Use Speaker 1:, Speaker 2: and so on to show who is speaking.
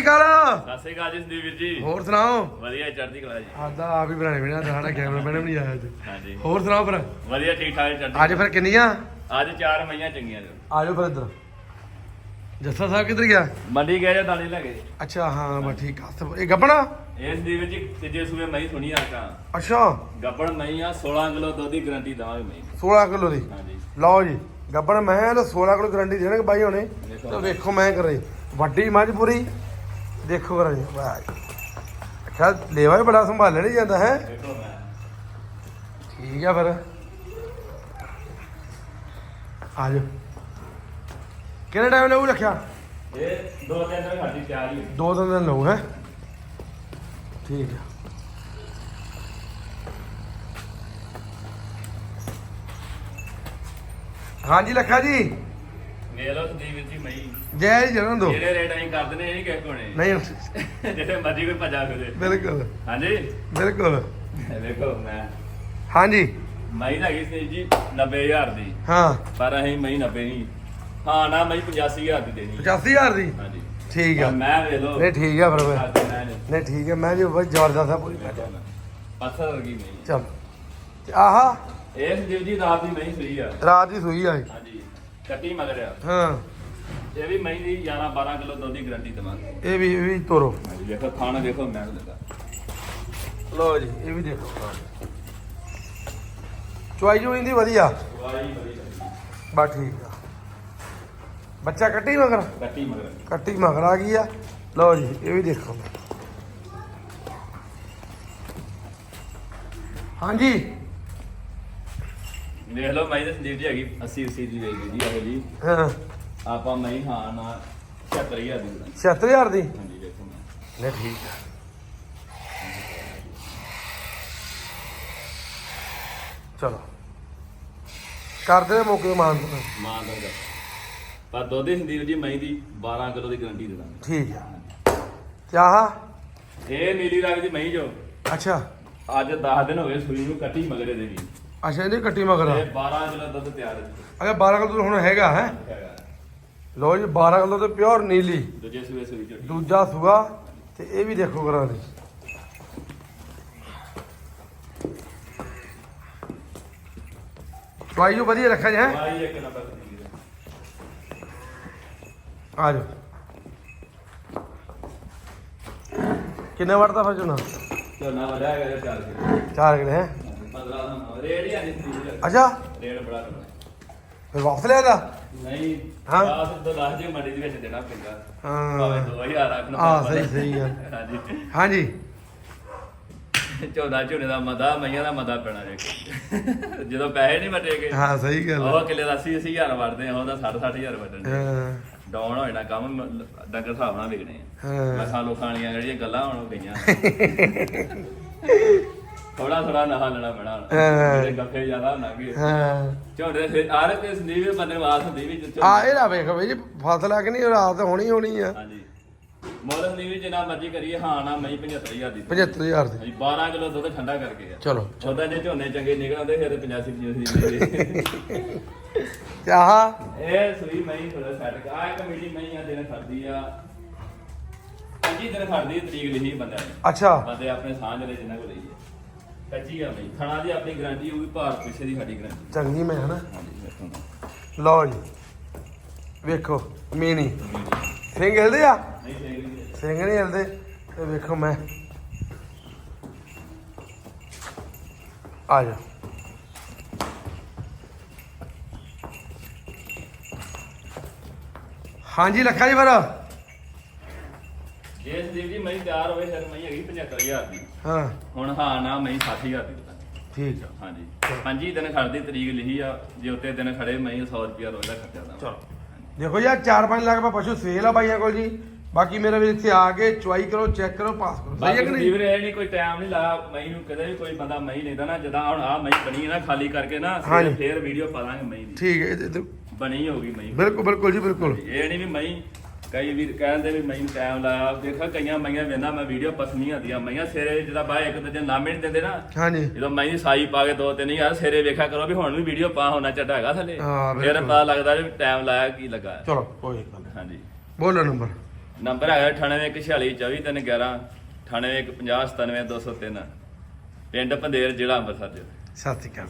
Speaker 1: ਸ਼੍ਰੀ ਅਕਾਲ
Speaker 2: ਸਤਿ ਸ਼੍ਰੀ ਅਕਾਲ ਜੀ ਸੰਦੀਪ ਵੀਰ ਜੀ।
Speaker 1: ਹੋਰ ਸੁਣਾਓ?
Speaker 2: ਵਧੀਆ ਚੜ੍ਹਦੀ ਕਲਾ ਜੀ।
Speaker 1: ਆਦਾ ਆਪ ਹੀ ਬਣਾਣੇ ਬਿਨਾ ਸਾਡਾ ਕੈਮਰਾ ਵੀ ਨਹੀਂ ਆਇਆ ਅੱਜ।
Speaker 2: ਹਾਂਜੀ।
Speaker 1: ਹੋਰ ਸੁਣਾਓ ਫਿਰ?
Speaker 2: ਵਧੀਆ ਠੀਕ ਠਾਕ ਚੜ੍ਹਦੀ
Speaker 1: ਅੱਜ ਫਿਰ ਕਿੰਨੀਆਂ?
Speaker 2: ਅੱਜ ਚਾਰ ਮਈਆਂ ਚੰਗੀਆਂ ਜੋ।
Speaker 1: ਆਜੋ ਫਿਰ ਇੱਧਰ। ਜੱਸਾ ਸਾਹਿਬ ਕਿੱਧਰ ਗਿਆ?
Speaker 2: ਮੰਡੀ ਗਏ ਜਾਂ ਦਾਣੇ ਲੈ ਗਏ
Speaker 1: ਅੱਛਾ ਹਾਂ ਬਸ ਠੀਕ ਆ। ਇਹ ਗੱਬਣਾ?
Speaker 2: ਇਹ ਸੰਦੀਪ ਵੀਰ ਜੀ ਤੀਜੇ ਸੂਏ ਮਈ ਸੁਣੀ ਆ ਕਾ
Speaker 1: ਅੱਛਾ।
Speaker 2: ਗੱਬੜ ਮਈ ਆ 16 ਕਿਲੋ ਦੁੱਧ ਦੀ ਗਾਰੰਟੀ ਦਵਾਂਗੇ ਮਈ।
Speaker 1: 16 ਕਿਲੋ ਦੀ?
Speaker 2: ਹਾਂਜੀ।
Speaker 1: ਲਓ ਜੀ ਗੱਬਣ ਮੈਂ ਤਾਂ 16 ਕਿਲੋ ਗਰੰਟੀ ਦੇਣਗੇ ਬਾਈ ਹੋਣੇ। ਤਾਂ ਵੇਖੋ ਮੈਂ ਕਰੇ। ਵੱਡੀ ਮੱਝ ਪੂਰੀ। ਦੇਖੋ ਕਰਾਂ ਜੀ ਵਾਹ ਅੱਛਾ ਲੇਵਾ ਵੀ ਬੜਾ ਸੰਭਾਲਿਆ ਨਹੀਂ ਜਾਂਦਾ ਹੈ
Speaker 2: ਦੇਖੋ ਮੈਂ
Speaker 1: ਠੀਕ ਆ ਫਿਰ ਆ ਜਾਓ ਕਿੰਨੇ ਟਾਈਮ ਲੱਗੂ ਰੱਖਿਆ
Speaker 2: ਇਹ ਦੋ ਤਿੰਨ ਦਿਨ ਸਾਡੀ ਤਿਆਰ ਹੀ ਹੋਈ।
Speaker 1: ਦੋ ਤਿੰਨ ਦਿਨ ਲਊ ਹੈ ਠੀਕ ਆ ਹਾਂਜੀ ਲੱਖਾ ਜੀ
Speaker 2: ਵੇਖ ਲਓ ਸੰਦੀਪ ਵੀਰ ਜੀ ਮਈ
Speaker 1: ਜੈ ਜੀ ਜਨਮ ਦੋ।
Speaker 2: ਜਿਹੜੇ ਰੇਟ ਅਸੀਂ ਕਰਦੇ ਨੇ ਇਹ ਨਹੀਂ ਕਿਸੇ ਕੋਣੇ
Speaker 1: ਨਹੀਂ।
Speaker 2: ਜਿੱਥੇ ਮਰਜ਼ੀ ਕੋਈ ਭੱਜਾ ਫਿਰੇ।
Speaker 1: ਬਿਲਕੁਲ।
Speaker 2: ਹਾਂਜੀ?
Speaker 1: ਬਿਲਕੁਲ।
Speaker 2: ਦੇਖੋ ਮੈਂ
Speaker 1: ਹਾਂਜੀ।
Speaker 2: ਮਈ ਦਾ ਹੈਗੀ ਸੰਦੀਪ ਜੀ 90000 ਦੀ।
Speaker 1: ਹਾਂ।
Speaker 2: ਪਰ ਅਸੀਂ ਮਈ 90 ਨਹੀਂ। ਹਾਂ ਨਾ ਮਈ 85000 ਦੀ ਦੇਣੀ
Speaker 1: 85000 ਦੀ?
Speaker 2: ਹਾਂਜੀ।
Speaker 1: ਠੀਕ ਆ।
Speaker 2: ਮੈਂ ਵੇ ਲੋ
Speaker 1: ਨਹੀਂ ਠੀਕ ਆ ਫਿਰ ਨਹੀਂ। ਠੀਕ ਹੈ ਮੈਂ ਜੀ ਬਹੁਤ ਜ਼ਬਰਦਸਤ ਆ ਪੂਰੀ
Speaker 2: ਪੱਥਰ ਵਰਗੀ ਨਹੀਂ
Speaker 1: ਚਲ। ਆਹਾ।
Speaker 2: ਇਹ ਸੰਦੀਪ ਜੀ ਰਾਤ ਦੀ ਮਹੀਂ ਸੂਈ ਆ।
Speaker 1: ਰਾਤ ਦੀ ਸੂਈ ਆਈ
Speaker 2: ਹਾਂਜੀ। ਕੱਟੀ ਮਗਰ
Speaker 1: ਹਾਂ।
Speaker 2: ਇਹ ਵੀ ਮਹੀਂ ਦੀ 11 12 ਕਿਲੋ ਦੁੱਧ ਦੀ ਗਾਰੰਟੀ ਦਵਾਂਗੇ।
Speaker 1: ਇਹ ਵੀ ਇਹ ਵੀ ਤੋਰੋ।
Speaker 2: ਹਾਂਜੀ ਦੇਖੋ ਖਾਣਾ ਦੇਖੋ ਮੈਂ ਲੱਗਾ
Speaker 1: ਲਓ ਜੀ ਇਹ ਵੀ ਦੇਖੋ। ਚੁਆਈ ਜੋ ਇੰਦੀ ਵਧੀਆ।
Speaker 2: ਵਾਈ ਬੜੀ
Speaker 1: ਬਸ ਠੀਕ ਆ। ਬੱਚਾ ਕੱਟੀ ਮਗਰ?
Speaker 2: ਕੱਟੀ ਮਗਰ।
Speaker 1: ਕੱਟੀ ਮਗਰ ਆ ਗਈ ਆ। ਲਓ ਜੀ ਇਹ ਵੀ ਦੇਖੋ। ਹਾਂਜੀ।
Speaker 2: ਦੇਖ ਲਓ ਮਹੀਂ ਦੀ ਸੰਦੀਪ ਜੀ ਹੈਗੀ 80 80 ਦੀ ਵੇਚਦੀ ਜੀ ਇਹੋ ਜੀ
Speaker 1: ਹਾਂ।
Speaker 2: ਆਪਾਂ ਮਹੀਂ ਹਾਂ ਨਾ 76000 ਦੀ।
Speaker 1: 76000 ਦੀ?
Speaker 2: ਹਾਂਜੀ ਦੇਖੋ ਮੈਂ
Speaker 1: ਨਹੀਂ ਠੀਕ ਆ। ਚਲੋ। ਕਰਦੇ ਮੌਕੇ ਮਾਨ
Speaker 2: ਮਾਂ ਦਾ ਪਰ ਦੁੱਧ ਦੀ ਸੰਦੀਪ ਜੀ ਮਹੀਂ ਦੀ 12 ਕਿਲੋ ਦੀ ਗਾਰੰਟੀ ਦੇ ਦਾਂਗੇ।
Speaker 1: ਠੀਕ ਆ। ਤੇ ਆਹ
Speaker 2: ਇਹ ਨੀਲੀ ਰੰਗ ਦੀ ਮਹੀਂ ਜੋ।
Speaker 1: ਅੱਛਾ।
Speaker 2: ਅੱਜ 10 ਦਿਨ ਹੋ ਗਏ ਸੂਈ ਨੂੰ ਕੱਟੀ ਮਗਰੇ ਦੇ ਵੀ।
Speaker 1: ਅੱਛਾ ਇਹਦੀ ਕੱਟੀ ਮਗਰ ਆ।
Speaker 2: ਇਹ 12 ਕਿਲੋ ਦੁੱਧ ਤਿਆਰ ਹੈ। ਜੀ।
Speaker 1: ਅਗਰ 12 ਕਿਲੋ ਹੁਣ ਹੈਗਾ ਹੈ?
Speaker 2: ਹੈਗਾ।
Speaker 1: ਲੋ ਜੀ 12 ਕਿਲੋ ਤੇ ਪਿਓਰ ਨੀਲੀ।
Speaker 2: ਦੂਜੇ ਸੂਏ ਸੂਈ ਝੋਟੀ
Speaker 1: ਦੂਜਾ ਸੂਆ ਤੇ ਇਹ ਵੀ ਦੇਖੋ ਕਰਾਂ ਦੀ ਚਵਾਈ ਜੋ ਵਧੀਆ ਰੱਖਿਆ
Speaker 2: ਇੱਕ ਨੰਬਰ ਦੀ ਹੈ।
Speaker 1: ਆ ਜਾਓ। ਕਿੰਨੇ ਵਾਟ ਦਾ
Speaker 2: ਝੋਨਾ? ਵਧਿਆ ਜੀ ਚਾਰ ਕਿਲੋ।
Speaker 1: ਚਾਰ ਕਿਲੇ ਹੈ?
Speaker 2: 15 ਦਾ ਰੇਟ ਹੀ ਆ ਸੰਦੀਪ
Speaker 1: ਅੱਛਾ।
Speaker 2: ਰੇਟ ਬੜਾ ਕਰਨਾ
Speaker 1: ਫਿਰ ਵਾਪਸ ਦਾ
Speaker 2: ਨਹੀਂ
Speaker 1: ਹਾਂ।
Speaker 2: ਹਾਂ ਤਾਂ ਦੱਸ ਜੇ ਮੰਡੀ ਦੇ ਵਿੱਚ ਦੇਣਾ ਪੈਂਦਾ।
Speaker 1: ਹਾਂ।
Speaker 2: ਭਾਵੇਂ 2000 ਰੱਖਣਾ
Speaker 1: ਹਾਂ, ਸਹੀ- ਸਹੀ ਗੱਲ।
Speaker 2: ਹਾਂਜੀ।
Speaker 1: ਹਾਂਜੀ।
Speaker 2: ਝੋਨਾ ਝੋਨੇ ਦਾ ਮਦਾ ਮਈਆਂ ਦਾ ਮਦਾ ਪੈਣਾ ਜੇ। ਜਦੋਂ ਪੈਸੇ ਨਹੀਂ ਵਟੇਗੇ
Speaker 1: ਹਾਂ ਸਹੀ ਗੱਲ
Speaker 2: ਉਹ ਕਿੱਲੇ ਦਾ 80 ਹਜ਼ਾਰ ਵੜਦੇ ਆ ਉਹਦਾ 60 60000 ਵਟਣ
Speaker 1: ਹਾਂ,
Speaker 2: ਡਾਊਨ ਹੋ ਜਾਣਾ ਕੰਮ ਡੰਗਰ ਹਿਸਾਬ ਨਾਲ ਵਿਕਣੇ ਆ।
Speaker 1: ਹਾਂ।
Speaker 2: ਲੱਖਾਂ ਲੋਕਾਂ ਦੀਆਂ ਜਿਹੜੀਆਂ ਗੱਲਾਂ ਹੁਣ ਹੋ ਗਈਆਂ। ਥੋੜਾ ਥੋੜਾ ਨਹਾ ਲੈਣਾ ਪੈਣਾ।
Speaker 1: ਹਾਂ।
Speaker 2: ਜਿਹੜੇ ਗੱਫੇ ਜ਼ਿਆਦਾ ਨਾਗੇ
Speaker 1: ਹਾਂ।
Speaker 2: ਝੋਨੇ ਦੇ ਆਰ ਕੇ ਸੰਦੀਪ ਬੰਦੇ ਨੂੰ ਆਸ ਹੁੰਦੀ ਵੀ ਜਿੱਥੇ
Speaker 1: ਆ ਇਹ ਨਾ ਵੇਖ ਬਈ ਜੀ ਫਸਲ ਆ ਕਿ ਨਹੀਂ ਰਾਤ ਹੋਣੀ ਹੋਣੀ ਆ।
Speaker 2: ਹਾਂਜੀ। ਮੁੱਲ ਸੰਦੀਪ ਜੀ ਜਿੰਨਾ ਮਰਜ਼ੀ ਕਰੀਏ ਹਾਂ ਨਾ ਮਈ 75000 ਦੀ।
Speaker 1: 75000 ਦੀ।
Speaker 2: ਹਾਂਜੀ 12 ਕਿਲੋ ਦੁੱਧ ਠੰਡਾ ਕਰਕੇ ਆ।
Speaker 1: ਚਲੋ।
Speaker 2: ਉਹਦਾ ਜੇ ਝੋਨੇ ਚੰਗੇ ਨਿਕਲਦੇ ਫਿਰ 85 85 ਦੀ
Speaker 1: ਤੇ ਆਹ।
Speaker 2: ਇਹ ਸੂਈ ਮਈ ਥੋੜਾ ਸੈੱਟ ਆ ਇੱਕ ਮੀਡੀ ਮਈ ਆ ਦਿਨ ਖੜਦੀ ਆ। ਪੰਜੀ ਦਿਨ ਖੜਦੀ ਆ, ਤਰੀਕ ਲਿਖੀ ਬੰਦਿਆਂ ਨੇ
Speaker 1: ਅੱਛਾ।
Speaker 2: ਬੰਦੇ ਆਪਣੇ ਸਾਂਝ ਲੈ ਜਿੰਨਾ ਕੋ ਲਈ ਹੈ ਕੱਚੀ ਆ ਬਈ ਖਾਣਾ ਦੀ ਆਪਣੀ ਗਾਰੰਟੀ ਹੋਊਗੀ ਭਾਰ ਪਿੱਛੇ ਦੀ ਸਾਡੀ ਗਾਰੰਟੀ
Speaker 1: ਚੰਗੀ ਮੈਂ ਹਨਾ।
Speaker 2: ਹਾਂਜੀ ਵੇਖੋ ਨਾ।
Speaker 1: ਲਓ ਜੀ। ਵੇਖੋ ਮੀਨੀ ਸਿੰਘ ਹਿਲਦੇ ਆ?
Speaker 2: ਨਹੀਂ ਸਹੀ
Speaker 1: ਸਿੰਘ ਨਹੀਂ ਹਿਲਦੇ। ਤੇ ਵੇਖੋ ਮੈਂ। ਆ ਜਾ ਹਾਂਜੀ ਲੱਖਾ ਜੀ ਫਿਰ
Speaker 2: ਜੇ ਸੰਦੀਪ ਜੀ ਮਈ ਤਿਆਰ ਹੋਵੇ ਫਿਰ ਮਈ ਹੈਗੀ 75000 ਦੀ।
Speaker 1: ਹਾਂ।
Speaker 2: ਹੁਣ ਹਾਂ ਨਾ ਮਈ 60000 ਦੀ ਦਿੱਤਾ
Speaker 1: ਠੀਕ ਆ।
Speaker 2: ਹਾਂਜੀ। ਪੰਜੀ ਦਿਨ ਖੜਦੀ ਤਰੀਕ ਲਿਖੀ ਆ ਜੇ ਉੱਤੇ ਦਿਨ ਖੜੇ ਮਈ 100 ਰੁਪਿਆ ਰੋਜ਼ ਦਾ ਖਰਚਾ ਦਾ
Speaker 1: ਚਲੋ। ਦੇਖੋ ਯਾਰ 4-5 ਲੱਖ ਦਾ ਪਸ਼ੂ ਸੇਲ ਆ ਬਾਈਆਂ ਕੋਲ ਜੀ। ਬਾਕੀ ਮੇਰੇ ਵੀ ਇੱਥੇ ਆ ਕੇ ਚੁਆਈ ਕਰੋ ਚੈੱਕ ਕਰੋ ਪਾਸ ਕਰੋ। ਸਹੀ ਹੈ
Speaker 2: ਬਾਕੀ
Speaker 1: ਕਿ ਨਹੀਂ?
Speaker 2: ਸੰਦੀਪ ਨੇ ਇਹ ਨਹੀਂ ਕੋਈ ਟਾਈਮ ਨਹੀਂ ਲਾਇਆ ਮਈ ਨੂੰ ਕਦੇ ਵੀ ਕੋਈ ਬੰਦਾ ਮਈ ਲੈਂਦਾ ਨਾ ਜਦਾਂ ਹੁਣ ਆ ਬਣੀ ਹੈ ਨਾ ਖਾਲੀ ਕਰਕੇ ਨਾ
Speaker 1: ਹਾਂਜੀ।
Speaker 2: ਫੇਰ ਵੀਡੀਓ ਪਾ ਦੀ।
Speaker 1: ਠੀਕ ਹੈ ਇਹ- ਇਹ-
Speaker 2: ਬਣੀ ਹੋਗੀ ਮਈ
Speaker 1: ਬਿਲਕੁਲ ਬਿਲਕੁਲ ਜੀ ਬਿਲਕੁਲ।
Speaker 2: ਇਹ ਨਹੀਂ ਵੀ ਕਈ ਵੀਰ ਕਹਿੰਦੇ ਵੀ ਮੈਨੂੰ ਟਾਈਮ ਲਾਇਆ ਦੇਖਾ ਕਈਆਂ ਮਈਆਂ ਵੇਂਦਾ ਮੈਂ ਵੀਡੀਓ ਪਸੰਦ ਆਉਂਦੀਆਂ ਮਈਆਂ ਸਿਰੇ ਜਿਹਦਾ ਬਾਏ ਇੱਕ ਦੂਜੇ ਲਾਮੇ ਨਹੀਂ ਦਿੰਦੇ ਨਾ।
Speaker 1: ਹਾਂਜੀ।
Speaker 2: ਜਦੋਂ ਮੈਂ ਸਾਈ ਪਾ ਕੇ ਦੋ ਤਿੰਨ ਯਾਰ ਸਿਰੇ ਵੇਖਿਆ ਕਰੋ ਵੀ ਹੁਣ ਵੀ ਵੀਡੀਓ ਪਾ ਹੋਣਾ ਚੱਡਾ ਹੈਗਾ ਥੱਲੇ।
Speaker 1: ਹਾਂ,
Speaker 2: ਫਿਰ
Speaker 1: ਬਿਲਕੁਲ।
Speaker 2: ਪਤਾ ਲੱਗਦਾ ਵੀ ਟਾਈਮ ਲਾਇਆ ਕੀ ਲੱਗਾ।
Speaker 1: ਚਲੋ ਕੋਈ ਗੱਲ
Speaker 2: ਹਾਂਜੀ।
Speaker 1: ਬੋਲੋ ਨੰਬਰ।
Speaker 2: ਨੰਬਰ ਹੈਗਾ 9814242311 9850972203 ਪਿੰਡ ਪੰਦੇਰ ਜ਼ਿਲ੍ਹਾ ਅੰਮ੍ਰਿਤਸਰ। ਜੀ
Speaker 1: ਸਤਿ ਸ਼੍ਰੀ ਅਕਾਲ।